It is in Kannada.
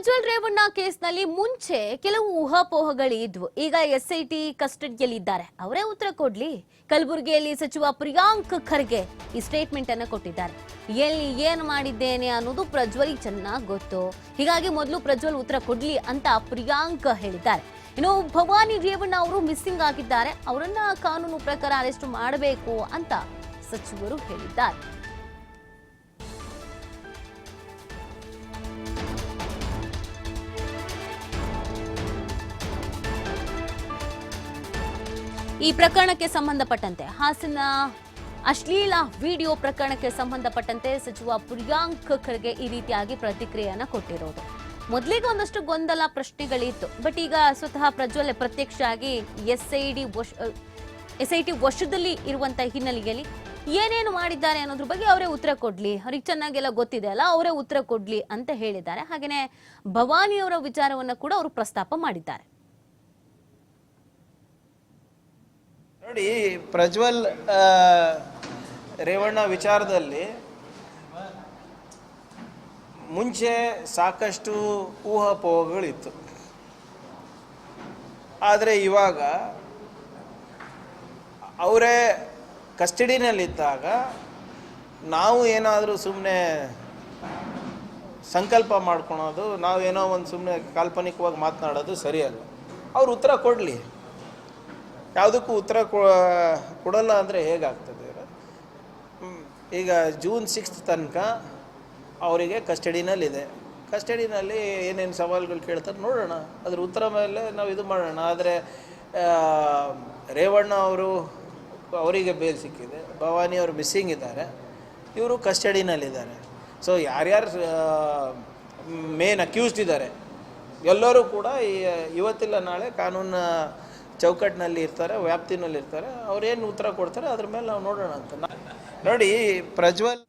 ಪ್ರಜ್ವಲ್ ರೇವಣ್ಣ ಕೇಸ್ನಲ್ಲಿ ಮುಂಚೆ ಕೆಲವು ಊಹಾಪೋಹಗಳಿದ್ವು. ಈಗ ಎಸ್ಐಟಿ ಕಸ್ಟಡಿಯಲ್ಲಿದ್ದಾರೆ. ಅವರೇ ಉತ್ತರ ಕೊಡ್ಲಿ. ಕಲಬುರಗಿಯಲ್ಲಿ ಸಚಿವ ಪ್ರಿಯಾಂಕ್ ಖರ್ಗೆ ಈ ಸ್ಟೇಟ್ಮೆಂಟ್ ಅನ್ನ ಕೊಟ್ಟಿದ್ದಾರೆ. ಎಲ್ಲಿ ಏನ್ ಮಾಡಿದ್ದೇನೆ ಅನ್ನೋದು ಪ್ರಜ್ವಲ್ ಚೆನ್ನಾಗಿ ಗೊತ್ತು. ಹೀಗಾಗಿ ಮೊದಲು ಪ್ರಜ್ವಲ್ ಉತ್ತರ ಕೊಡ್ಲಿ ಅಂತ ಪ್ರಿಯಾಂಕ್ ಹೇಳಿದ್ದಾರೆ. ಇನ್ನು ಭವಾನಿ ರೇವಣ್ಣ ಅವರು ಮಿಸ್ಸಿಂಗ್ ಆಗಿದ್ದಾರೆ. ಅವರನ್ನ ಕಾನೂನು ಪ್ರಕಾರ ಅರೆಸ್ಟ್ ಮಾಡಬೇಕು ಅಂತ ಸಚಿವರು ಹೇಳಿದ್ದಾರೆ. ಈ ಪ್ರಕರಣಕ್ಕೆ ಸಂಬಂಧಪಟ್ಟಂತೆ ಹಾಸನ ಅಶ್ಲೀಲ ವಿಡಿಯೋ ಪ್ರಕರಣಕ್ಕೆ ಸಂಬಂಧಪಟ್ಟಂತೆ ಸಚಿವ ಪ್ರಿಯಾಂಕ್ ಖರ್ಗೆ ಈ ರೀತಿಯಾಗಿ ಪ್ರತಿಕ್ರಿಯೆಯನ್ನು ಕೊಟ್ಟಿರೋದು. ಮೊದಲಿಗೆ ಒಂದಷ್ಟು ಗೊಂದಲ ಪ್ರಶ್ನೆಗಳಿತ್ತು. ಬಟ್ ಈಗ ಸ್ವತಃ ಪ್ರಜ್ವಲ್ ಪ್ರತ್ಯಕ್ಷ ಆಗಿ S I D S I T ವಶದಲ್ಲಿ ಇರುವಂತ ಹಿನ್ನೆಲೆಯಲ್ಲಿ ಏನೇನು ಮಾಡಿದ್ದಾರೆ ಅನ್ನೋದ್ರ ಬಗ್ಗೆ ಅವರೇ ಉತ್ತರ ಕೊಡ್ಲಿ. ಅವ್ರಿಗೆ ಚೆನ್ನಾಗೆಲ್ಲ ಗೊತ್ತಿದೆ ಅಲ್ಲ, ಅವರೇ ಉತ್ತರ ಕೊಡ್ಲಿ ಅಂತ ಹೇಳಿದ್ದಾರೆ. ಹಾಗೆಯೇ ಭವಾನಿ ಅವರ ವಿಚಾರವನ್ನ ಕೂಡ ಅವರು ಪ್ರಸ್ತಾಪ ಮಾಡಿದ್ದಾರೆ. ನೋಡಿ, ಪ್ರಜ್ವಲ್ ರೇವಣ್ಣ ವಿಚಾರದಲ್ಲಿ ಮುಂಚೆ ಸಾಕಷ್ಟು ಊಹಾಪೋಹಗಳಿತ್ತು. ಆದರೆ ಇವಾಗ ಅವರೇ ಕಸ್ಟಡಿನಲ್ಲಿದ್ದಾಗ ನಾವು ಏನಾದರೂ ಸುಮ್ಮನೆ ಸಂಕಲ್ಪ ಮಾಡ್ಕೊಳೋದು ನಾವೇನೋ ಒಂದು ಸುಮ್ಮನೆ ಕಾಲ್ಪನಿಕವಾಗಿ ಮಾತನಾಡೋದು ಸರಿಯಲ್ಲ. ಅವ್ರು ಉತ್ತರ ಕೊಡಲಿ. ಯಾವುದಕ್ಕೂ ಉತ್ತರ ಕೊಡಲ್ಲ ಅಂದರೆ ಹೇಗಾಗ್ತದೆ. ಈಗ ಜೂನ್ ಸಿಕ್ಸ್ತ್ ತನಕ ಅವರಿಗೆ ಕಸ್ಟಡಿನಲ್ಲಿದೆ. ಕಸ್ಟಡಿನಲ್ಲಿ ಏನೇನು ಸವಾಲುಗಳು ಕೇಳ್ತಾರೆ ನೋಡೋಣ. ಅದ್ರ ಉತ್ತರ ಮೇಲೆ ನಾವು ಇದು ಮಾಡೋಣ. ಆದರೆ ರೇವಣ್ಣ ಅವರು ಅವರಿಗೆ ಬೇಲ್ ಸಿಕ್ಕಿದೆ. ಭವಾನಿ ಅವರು ಮಿಸ್ಸಿಂಗ್ ಇದ್ದಾರೆ. ಇವರು ಕಸ್ಟಡಿನಲ್ಲಿದ್ದಾರೆ. ಸೊ ಯಾರ್ಯಾರು ಮೇನ್ ಅಕ್ಯೂಸ್ಡ್ ಇದ್ದಾರೆ. ಎಲ್ಲರೂ ಕೂಡ ಇವತ್ತಿಲ್ಲ, ನಾಳೆ ಕಾನೂನು ಚೌಕಟ್ಟಿನಲ್ಲಿ ಇರ್ತಾರೆ ವ್ಯಾಪ್ತಿನಲ್ಲಿ ಇರ್ತಾರೆ ಅವ್ರೇನು ಉತ್ತರ ಕೊಡ್ತಾರೆ ಅದ್ರ ಮೇಲೆ ನಾವು ನೋಡೋಣ ಅಂತ. ನೋಡಿ ಪ್ರಜ್ವಲ್